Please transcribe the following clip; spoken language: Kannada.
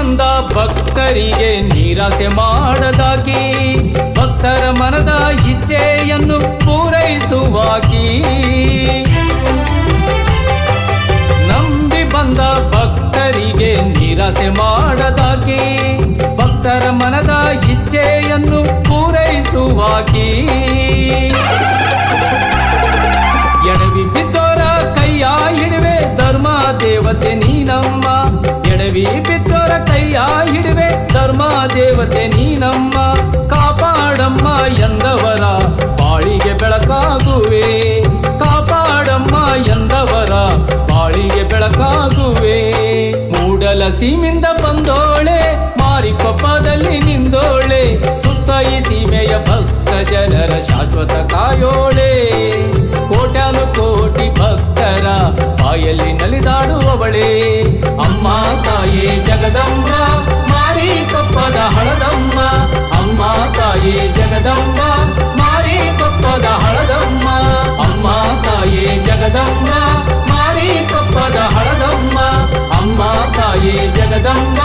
ಬಂದ ಭಕ್ತರಿಗೆ ನಿರಾಸೆ ಮಾಡದಾಗಿ ಭಕ್ತರ ಮನದ ಇಚ್ಛೆಯನ್ನು ಪೂರೈಸುವಾಗಿ ನಂಬಿ ಬಂದ ಭಕ್ತರಿಗೆ ನಿರಾಸೆ ಮಾಡದಾಗಿ ಭಕ್ತರ ಮನದ ಇಚ್ಛೆಯನ್ನು ಪೂರೈಸುವಾಗಿ ಎಡವಿ ಬಿದ್ದೋರ ಕೈಯ ಹಿಡಿವೆ ಧರ್ಮ ದೇವತೆ ನೀನಮ್ಮ, ಎಡವಿ ಬಿದ್ದೋರ ಕೈಯ ಹಿಡಿವೆ ಧರ್ಮ ದೇವತೆ ನೀನಮ್ಮ, ಕಾಪಾಡಮ್ಮ ಎಂದವರ ಬಾಳಿಗೆ ಬೆಳಕಾಗುವೆ. ಕಾಪಾಡಮ್ಮ ಎಂದವರ ಬಾಳಿಗೆ ಬೆಳಕಾಗುವೆ. ಮೂಡಲ ಸೀಮಿಂದ ಬಂದೋಳೆ, ಮಾರಿಕೊಪ್ಪದಲ್ಲಿ ನಿಂದೋಳೆ, ಸುತ್ತ ಈ ಸೀಮೆಯ ಭಕ್ತ ಜನರ ಶಾಶ್ವತ ಕಾಯೋಳೆ. ಕೋಟ್ಯಾನು ಕೋಟಿ ಭಕ್ತರ ಬಾಯಲ್ಲಿ ನಲಿದಾಡುವವಳೆ. ತಾಯೇ ಜಗದಮ್ಮ ಮಾರಿ ಕೊಪ್ಪದ ಹಳದಮ್ಮ ಅಮ್ಮ ತಾಯೇ ಜಗದಮ್ಮ ಮಾರಿ ಕೊಪ್ಪದ ಹಳದಮ್ಮ ಅಮ್ಮ ತಾಯೇ ಜಗದಮ್ಮ